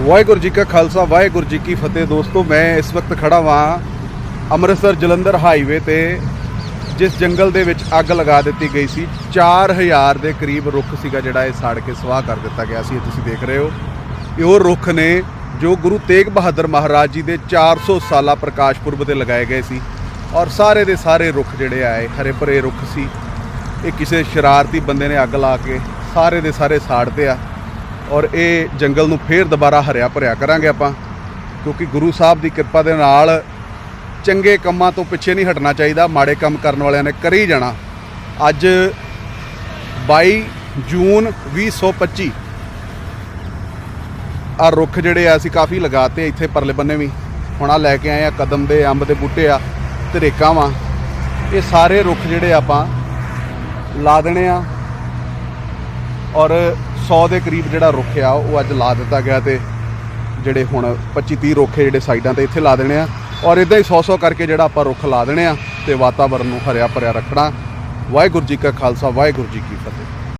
ਵਾਹਿਗੁਰੂ ਜੀ ਕਾ ਖਾਲਸਾ, ਵਾਹਿਗੁਰੂ ਜੀ ਕੀ ਫਤਿਹ। ਦੋਸਤੋ, ਮੈਂ ਇਸ ਵਕਤ ਖੜਾ ਵਾਂ ਅੰਮ੍ਰਿਤਸਰ ਜਲੰਧਰ ਹਾਈਵੇ ਤੇ, ਜਿਸ ਜੰਗਲ ਦੇ ਵਿੱਚ ਅੱਗ ਲਗਾ ਦਿੱਤੀ ਗਈ ਸੀ। 4000 ਦੇ ਕਰੀਬ ਰੁੱਖ ਸੀਗਾ ਜਿਹੜਾ ਇਹ ਸਾੜ ਕੇ ਸਵਾਹ ਕਰ ਦਿੱਤਾ ਗਿਆ ਸੀ, ਇਹ ਤੁਸੀਂ ਦੇਖ ਰਹੇ ਹੋ। ਇਹ ਉਹ ਰੁੱਖ ਨੇ ਜੋ ਗੁਰੂ ਤੇਗ ਬਹਾਦਰ ਮਹਾਰਾਜ ਜੀ ਦੇ 400 ਸਾਲਾ ਪ੍ਰਕਾਸ਼ ਪੁਰਬ ਤੇ ਲਗਾਏ ਗਏ ਸੀ ਔਰ ਸਾਰੇ ਦੇ ਸਾਰੇ ਰੁੱਖ ਜਿਹੜੇ ਆਏ ਹਰੇ ਭਰੇ ਰੁੱਖ ਸੀ। ਇਹ ਕਿਸੇ ਸ਼ਰਾਰਤੀ ਬੰਦੇ ਨੇ ਅੱਗ ਲਾ ਕੇ ਸਾਰੇ ਦੇ ਸਾਰੇ ਸਾੜਦੇ ਆ। ਔਰ ਇਹ ਜੰਗਲ ਨੂੰ ਫੇਰ ਦੁਬਾਰਾ ਹਰਿਆ ਭਰਿਆ ਕਰਾਂਗੇ ਆਪਾਂ, ਕਿਉਂਕਿ ਗੁਰੂ ਸਾਹਿਬ ਦੀ ਕਿਰਪਾ ਦੇ ਨਾਲ ਚੰਗੇ ਕੰਮਾਂ ਤੋਂ ਪਿੱਛੇ ਨਹੀਂ ਹਟਣਾ ਚਾਹੀਦਾ, ਮਾੜੇ ਕੰਮ ਕਰਨ ਵਾਲਿਆਂ ਨੇ ਕਰੀ ਜਾਣਾ। ਅੱਜ 22 ਜੂਨ 2025 ਆ ਰੁੱਖ ਜਿਹੜੇ ਆ ਅਸੀਂ ਕਾਫੀ ਲਗਾਤੇ ਇੱਥੇ ਪਰਲੇ ਬੰਨੇ ਵੀ। ਹੁਣ ਆ ਲੈ ਕੇ ਆਏ ਆ, ਕਦਮ ਦੇ, ਅੰਬ ਦੇ ਬੂਟੇ ਆ, ਧਰੇਕਾਂ ਵਾ। ਇਹ ਸਾਰੇ ਰੁੱਖ ਜਿਹੜੇ ਆਪਾਂ ਲਾ ਦੇਣੇ ਆ। ਔਰ 100 ਦੇ ਕਰੀਬ ਜਿਹੜਾ ਰੁੱਖ ਆ, ਉਹ ਅੱਜ ਲਾ ਦਿੱਤਾ ਗਿਆ ਤੇ ਜਿਹੜੇ ਹੁਣ 25 30 ਰੁੱਖ ਜਿਹੜੇ ਸਾਈਡਾਂ ਤੇ ਇੱਥੇ ਲਾ ਦੇਣੇ ਆ। ਔਰ ਇਦਾਂ ਹੀ 100 100 ਕਰਕੇ ਜਿਹੜਾ ਆਪਾਂ ਰੁੱਖ ਲਾ ਦੇਣੇ ਆ ਤੇ ਵਾਤਾਵਰਨ ਨੂੰ ਹਰਿਆ ਭਰਿਆ ਰੱਖਣਾ। ਵਾਹਿਗੁਰੂ ਜੀ ਕਾ ਖਾਲਸਾ, ਵਾਹਿਗੁਰੂ ਜੀ ਕੀ ਫਤਿਹ।